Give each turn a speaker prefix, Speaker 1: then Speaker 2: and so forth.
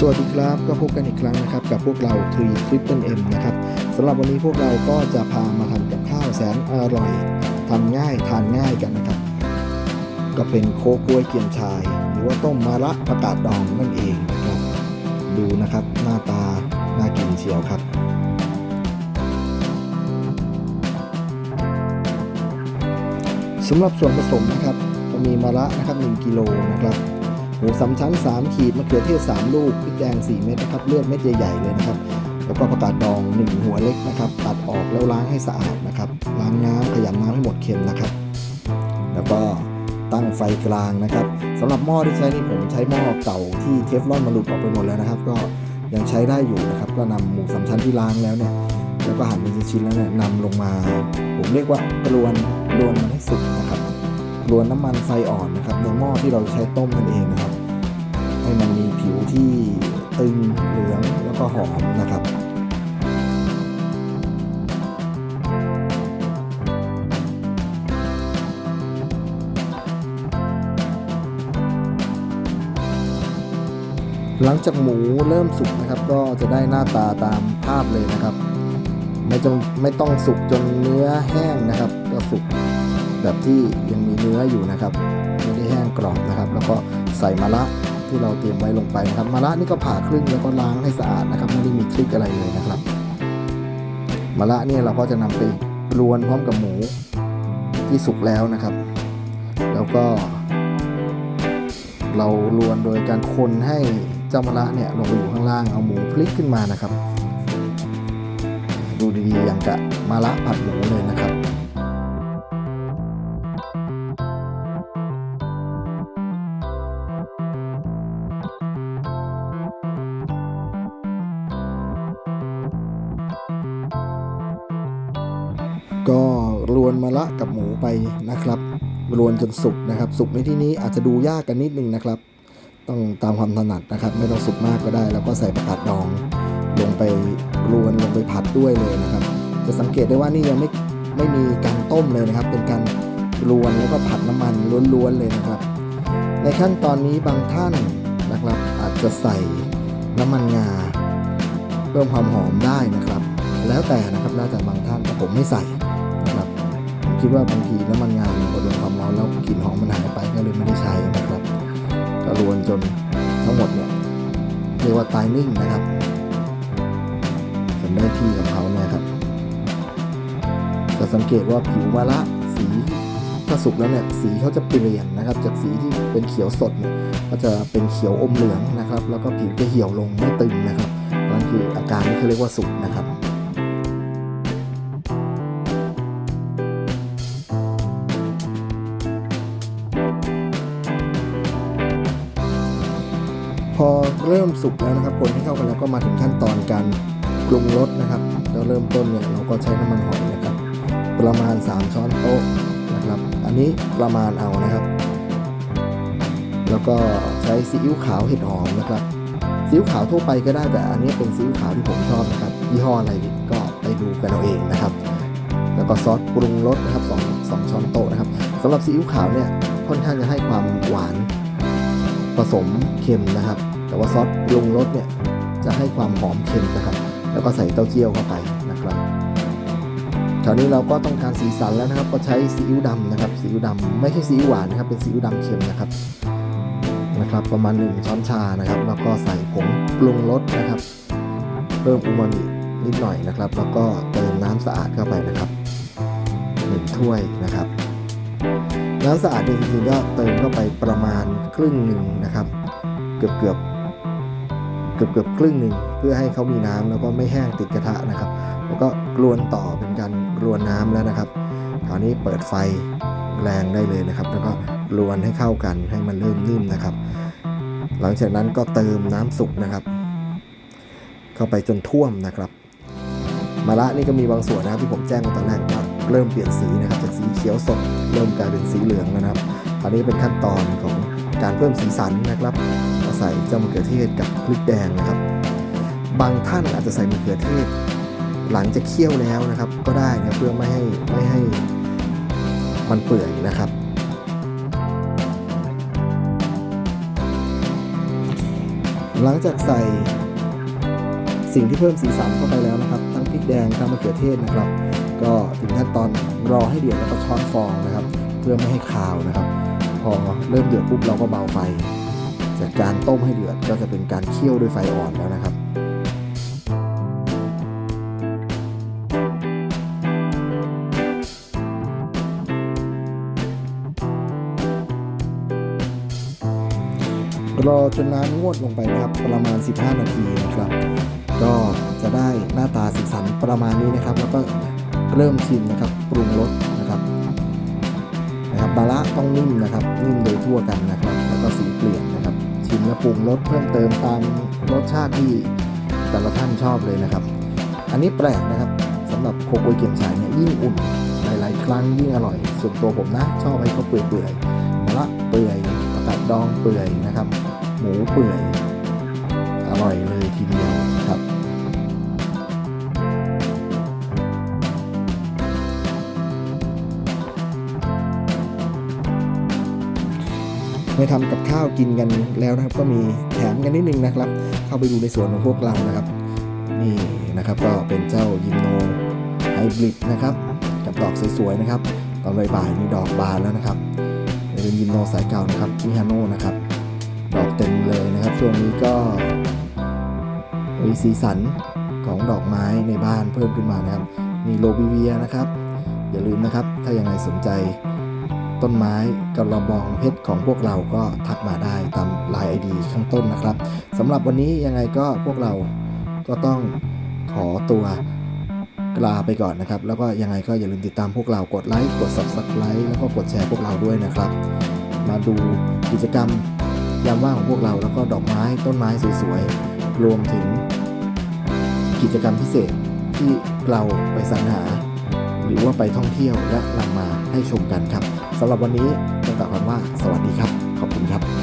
Speaker 1: สวัสดีครับก็พบกันอีกครั้งนะครับ กับพวกเราทรีทริปเปิลเอ็มนะครับสำหรับวันนี้พวกเราก็จะพามาทำกับข้าวแสนอร่อยทำง่ายทานง่ายกันนะครับ ก็เป็นโคกล้วยเกียมชาย หรือว่าต้มมะระประกาศดองนั่นเองนะครับ ดูนะครับหน้าตาน่ากินเชียวครับ สำหรับส่วนผสมนะครับก็มีมะระนะครับ1กิโลนะครับ หมูสามชั้น 3 ขีดมะเขือเทศ 3 ลูกพริกแดง 4 เม็ดนะครับเลือดเม็ดใหญ่ๆเลยนะครับ แล้วก็ผักกาดดอง 1 หัวเล็กนะครับตัดออกแล้วล้างให้สะอาดนะครับล้างน้ำขยำน้ำให้หมดเค็มนะครับ แล้วก็ตั้งไฟกลางนะครับสำหรับหม้อที่ใช้นี่ผมใช้หม้อเก่าที่เทฟลอนมาหลุดออกไปหมดแล้วนะครับ ก็ยังใช้ได้อยู่นะครับก็นำหมูสามชั้นที่ล้างแล้วเนี่ยแล้วก็หั่นเป็นชิ้นๆแล้วเนี่ยนำลงมา ผมเรียกว่ากรวนกรวนมันให้สุกนะครับ กรวนน้ำมันไฟอ่อนนะครับในหม้อที่เราใช้ต้มนั่นเองนะครับ ให้มันมีผิวที่ตึงเหลืองแล้วก็หอมนะครับหลังจากหมูเริ่มสุกนะครับ ก็จะได้หน้าตาตามภาพเลยนะครับ ไม่จงไม่ต้องสุกจนเนื้อแห้งนะครับ ก็สุก แบบที่ยังมีเนื้ออยู่นะครับไม่ได้แห้งกรอบนะครับ แล้วก็ใส่มะระที่เราเตรียมไว้ลงไปนะครับมะระนี่ก็ผ่าครึ่งแล้วก็ล้างให้สะอาดนะครับไม่ได้มีทริกอะไรเลยนะครับมะระเนี่ยเราก็จะนำไปรวนพร้อมกับหมูที่สุกแล้วนะครับ แล้วก็ เรารวนโดยการคนให้เจ้ามะระเนี่ยลงไปอยู่ข้างล่างเอาหมูพลิกขึ้นมานะครับ ดูดีๆอย่างกับมาละผัดหมูเลยนะครับ วนมะละกับหมูไปนะครับรวนจนสุกนะครับสุกในที่นี้อาจจะดูยากกันนิดนึงนะครับ ต้องตามความถนัดนะครับ ไม่ต้องสุกมากก็ได้ แล้วก็ใส่ประกาศดอง ลงไปรวนลงไปผัดด้วยเลยนะครับ จะสังเกตได้ว่านี่ยังไม่ไม่มีการต้มเลยนะครับ เป็นการรวนแล้วก็ผัดน้ำมันล้วนๆเลยนะครับ ในขั้นตอนนี้บางท่านนะครับ อาจจะใส่น้ำมันงาเพิ่มความหอมได้นะครับ แล้วแต่นะครับแล้วแต่บางท่านแต่ผมไม่ใส่ คิดว่าบางทีน้ำมันงานพอโดนความร้อนแล้วกลิ่นหอมมันหายไปก็เลยไม่ได้ใช้นะครับก็รวนจนทั้งหมดเนี่ยเรียกว่าตายนิ่งนะครับจนได้ที่ของเขาเนี่ยครับจะสังเกตว่าผิวมะระสีถ้าสุกแล้วเนี่ยสีเขาจะเปลี่ยนนะครับ จากสีที่เป็นเขียวสดเนี่ยก็จะเป็นเขียวอมเหลืองนะครับ แล้วก็ผิวจะเหี่ยวลงไม่ตึงนะครับนั่นคืออาการที่เขาเรียกว่าสุกนะครับ พอเริ่มสุกแล้วนะครับ คนที่เข้ากันแล้วก็มาถึงขั้นตอนการปรุงรสนะครับแล้วเริ่มต้นเนี่ยเราก็ใช้น้ำมันหอยนะครับ ประมาณ 3 ช้อนโต๊ะนะครับ อันนี้ประมาณเอานะครับ แล้วก็ใช้ซีอิ๊วขาวเห็ดหอมนะครับซีอิ๊วขาวทั่วไปก็ได้แต่อันนี้เป็นซีอิ๊วขาวที่ผมชอบนะครับยี่ห้ออะไรก็ไปดูกันเอาเองนะครับ แล้วก็ซอสปรุงรสนะครับสองสองช้อนโต๊ะนะครับสำหรับซีอิ๊วขาวเนี่ยค่อนข้างจะให้ความหวาน ผสมเค็มนะครับ แต่ว่าซอสปรุงรสเนี่ยจะให้ความหอมเค็มนะครับ แล้วก็ใส่เต้าเจี้ยวเข้าไปนะครับคราวนี้เราก็ต้องการสีสันแล้วนะครับ ก็ใช้ซีอิ๊วดำนะครับซีอิ๊วดำไม่ใช่ซีอิ๊วหวานนะครับ เป็นซีอิ๊วดำเค็มนะครับนะครับ ประมาณ1ช้อนชานะครับ แล้วก็ใส่ผงปรุงรสนะครับ เพิ่มอูมามินิดหน่อยนะครับ แล้วก็เติมน้ำสะอาดเข้าไปนะครับหนึ่งถ้วยนะครับ น้ำสะอาดเนี่ยจริงๆก็เติมเข้าไปประมาณครึ่งหนึ่งนะครับ เกือบเกือบเกือบเกือบครึ่งหนึ่งเพื่อให้เขามีน้ำแล้วก็ไม่แห้งติดกระทะนะครับ แล้วก็กลวนต่อเป็นการกลวนน้ำแล้วนะครับคราวนี้เปิดไฟแรงได้เลยนะครับ แล้วก็กลวนให้เข้ากันให้มันเริ่มนิ่มนะครับ หลังจากนั้นก็เติมน้ำสุกนะครับ เข้าไปจนท่วมนะครับมะระนี่ก็มีบางส่วนนะครับที่ผมแจ้งไปตอนแรกว่า เริ่มเปลี่ยนสีนะครับจากสีเขียวสดเริ่มกลายเป็นสีเหลืองแล้วนะครับคราวนี้เป็นขั้นตอนของการเพิ่มสีสันนะครับก็ใส่เจ้ามะเขือเทศกับพริกแดงนะครับ บางท่านอาจจะใส่มะเขือเทศ หลังจากเคี่ยวแล้วนะครับ ก็ได้นะเพื่อไม่ให้ไม่ให้มันเปื่อยนะครับหลังจากใส่สิ่งที่เพิ่มสีสันเข้าไปแล้วนะครับ ทั้งพริกแดงทั้งมะเขือเทศนะครับ ถึงขั้นตอนรอให้เดือดแล้วก็ช้อนฟองนะครับ เพื่อไม่ให้คาวนะครับ พอเริ่มเดือดปุ๊บเราก็เบาไฟ จากการต้มให้เดือดก็จะเป็นการเคี่ยวด้วยไฟอ่อนแล้วนะครับรอจนน้ำงวดลงไปนะครับประมาณ 15 นาทีนะครับ ก็จะได้หน้าตาสีสันประมาณนี้นะครับ แล้วก็ เริ่มชิมนะครับปรุงรสนะครับนะครับปลาละต้องนิ่มนะครับนิ่มโดยทั่วกันนะครับ แล้วก็สีเปลี่ยนนะครับ ชิมและปรุงรสเพิ่มเติมตามรสชาติที่แต่ละท่านชอบเลยนะครับ อันนี้แปลกนะครับสำหรับโคโกยเกียมฉายเนี่ยยิ่งอุ่นหลายๆ ครั้งยิ่งอร่อย ส่วนตัวผมนะชอบให้เขาเปื่อยๆมะละเปื่อยประกาศดองเปื่อยนะครับ หมูเปื่อยอร่อยเลยทีเดียวครับ ไปทำกับข้าวกินกันแล้วนะครับ ก็มีแถมกันนิดนึงนะครับ เข้าไปดูในสวนของพวกเรานะครับ นี่นะครับก็เป็นเจ้ายิมโนไฮบริดนะครับ กับดอกสวยๆนะครับ ตอนบ่ายๆนี่ดอกบานแล้วนะครับเป็นยิมโนสายเก่านะครับมิฮานโนนะครับ ดอกเต็มเลยนะครับ ช่วงนี้ก็มีสีสันของดอกไม้ในบ้านเพิ่มขึ้นมานะครับ มีโลบิเวียนะครับ อย่าลืมนะครับ ถ้ายังไงสนใจ ต้นไม้กระบองเพชรของพวกเราก็ทักมาได้ตามไลน์ไอดีข้างต้นนะครับสำหรับวันนี้ยังไงก็พวกเราก็ต้องขอตัวลาไปก่อนนะครับ แล้วก็ยังไงก็อย่าลืมติดตามพวกเรากดไลค์กด subscribe แล้วก็กดแชร์พวกเราด้วยนะครับ มาดูกิจกรรมยามว่างของพวกเราแล้วก็ดอกไม้ต้นไม้สวยๆรวมถึงกิจกรรมพิเศษที่เราไปสรรหา หรือว่าไปท่องเที่ยวและนำมาให้ชมกันครับ สำหรับวันนี้ต้องกล่าวคำว่า สวัสดีครับ ขอบคุณครับ